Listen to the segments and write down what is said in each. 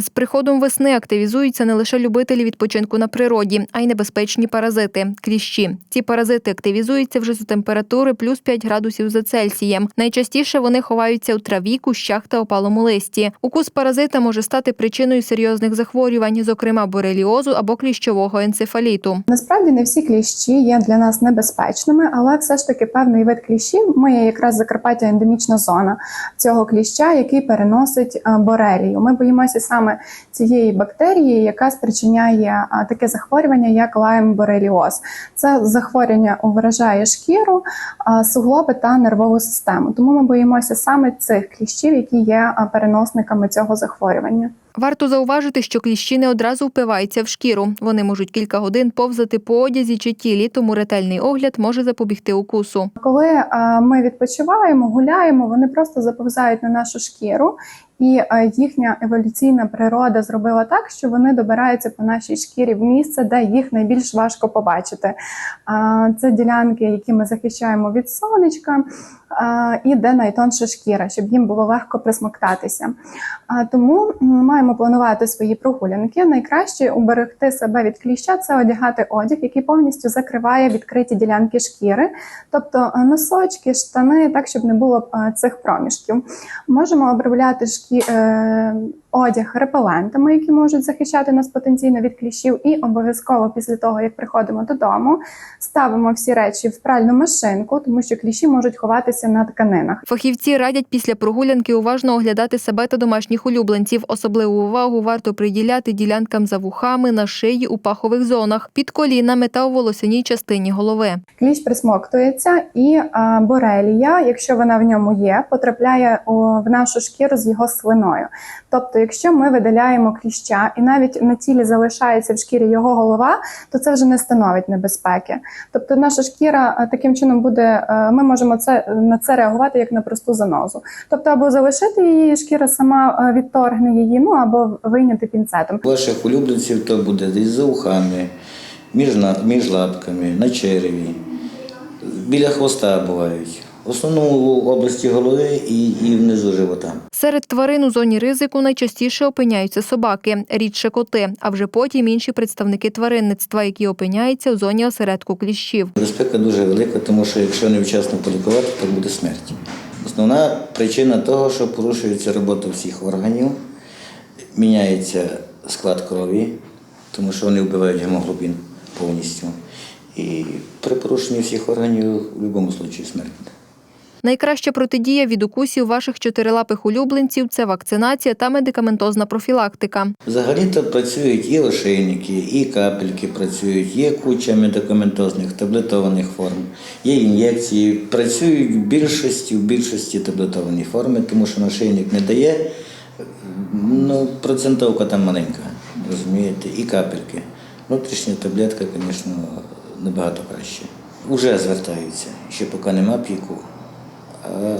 З приходом весни активізуються не лише любителі відпочинку на природі, а й небезпечні паразити кліщі. Ці паразити активізуються вже за температури плюс 5 градусів за Цельсієм. Найчастіше вони ховаються у траві, кущах та опалому листі. Укус паразита може стати причиною серйозних захворювань, зокрема бореліозу або кліщового енцефаліту. Насправді не всі кліщі є для нас небезпечними, але все ж таки певний вид кліщів. Ми є якраз Закарпаття ендемічна зона цього кліща, який переносить е, борелію. Ми боїмося саме цієї бактерії, яка спричиняє таке захворювання, як лайм-бореліоз. Це захворювання вражає шкіру, суглоби та нервову систему. Тому ми боїмося саме цих кліщів, які є переносниками цього захворювання. Варто зауважити, що кліщі не одразу впиваються в шкіру. Вони можуть кілька годин повзати по одязі чи тілі, тому ретельний огляд може запобігти укусу. Коли ми відпочиваємо, гуляємо, вони просто заповзають на нашу шкіру, і е, їхня еволюційна природа зробила так, що вони добираються по нашій шкірі в місце, де їх найбільш важко побачити. Це ділянки, які ми захищаємо від сонечка, і де найтонша шкіра, щоб їм було легко присмоктатися. Тому маємо планувати свої прогулянки. Найкраще уберегти себе від кліща це одягати одяг, який повністю закриває відкриті ділянки шкіри, тобто е, носочки, штани, так щоб не було е, цих проміжків. Можемо обробляти шкі... одяг репелентами, які можуть захищати нас потенційно від кліщів, і обов'язково після того, як приходимо додому, ставимо всі речі в пральну машинку, тому що кліщі можуть ховатися на тканинах. Фахівці радять після прогулянки уважно оглядати себе та домашніх улюбленців. Особливу увагу варто приділяти ділянкам за вухами, на шиї, у пахових зонах, під колінами та у волосяній частині голови. Кліщ присмоктується, і борелія, якщо вона в ньому є, потрапляє в нашу шкіру з його слиною. Тобто, якщо ми видаляємо кліща і навіть на тілі залишається в шкірі його голова, то це вже не становить небезпеки. Тобто, наша шкіра е, таким чином буде, е, ми можемо це на це реагувати як на просту занозу. Тобто, або залишити її, шкіра сама е, відторгне її, ну або вийняти пінцетом. Ваших улюбленців то буде десь за ухами, між, між лапками, на череві, біля хвоста бувають. В основному в області голови і, і внизу живота. Серед тварин у зоні ризику найчастіше опиняються собаки, рідше коти, а вже потім інші представники тваринництва, які опиняються у зоні осередку кліщів. Безпека дуже велика, тому що якщо невчасно полікувати, то буде смерть. Основна причина того, що порушується робота всіх органів, міняється склад крові, тому що вони вбивають гемоглобін повністю. І при порушенні всіх органів в будь-якому випадку смерть. Найкраща протидія від укусів ваших чотирилапих улюбленців це вакцинація та медикаментозна профілактика. Взагалі-то працюють і ошейники, і капельки працюють, є куча медикаментозних таблетованих форм, є ін'єкції. Працюють в більшості, в більшості таблетовані форми, тому що ошейник не дає, ну, процентовка там маленька, розумієте, і капельки. Внутрішня таблетка, звісно, набагато краще. Уже звертаються, ще поки нема піку,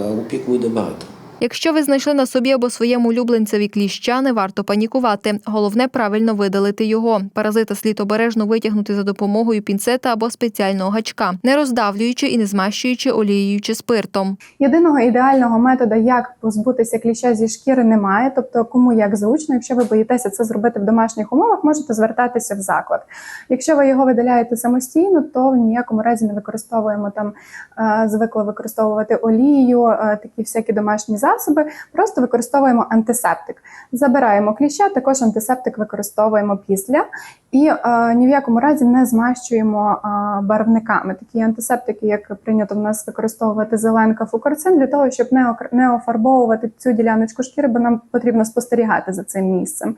а у піку йде багато. Якщо ви знайшли на собі або своєму улюбленцеві кліща, не варто панікувати. Головне правильно видалити його. Паразита слід обережно витягнути за допомогою пінцета або спеціального гачка, не роздавлюючи і не змащуючи олією чи спиртом. Єдиного ідеального методу, як позбутися кліща зі шкіри, немає. Тобто, кому як зручно, якщо ви боїтеся це зробити в домашніх умовах, можете звертатися в заклад. Якщо ви його видаляєте самостійно, то в ніякому разі не використовуємо там, е, звикли використовувати олію, е, такі всякі домашні засоби. Просто використовуємо антисептик. Забираємо кліща, також антисептик використовуємо після. І е, ні в якому разі не змащуємо е, барвниками. Такі антисептики, як прийнято в нас використовувати зеленка фукарцин, для того, щоб не, не офарбовувати цю діляночку шкіри, бо нам потрібно спостерігати за цим місцем.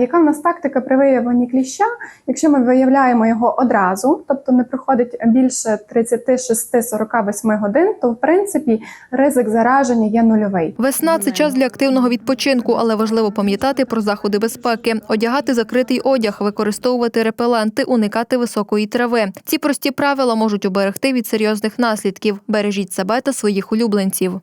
Яка в нас тактика при виявленні кліща? Якщо ми виявляємо його одразу, тобто не проходить більше 36-48 годин, то в принципі ризик зараження є нульовий. Весна це час для активного відпочинку, але важливо пам'ятати про заходи безпеки, одягати закритий одяг, використовувати репеленти, уникати високої трави. Ці прості правила можуть уберегти від серйозних наслідків. Бережіть себе та своїх улюбленців.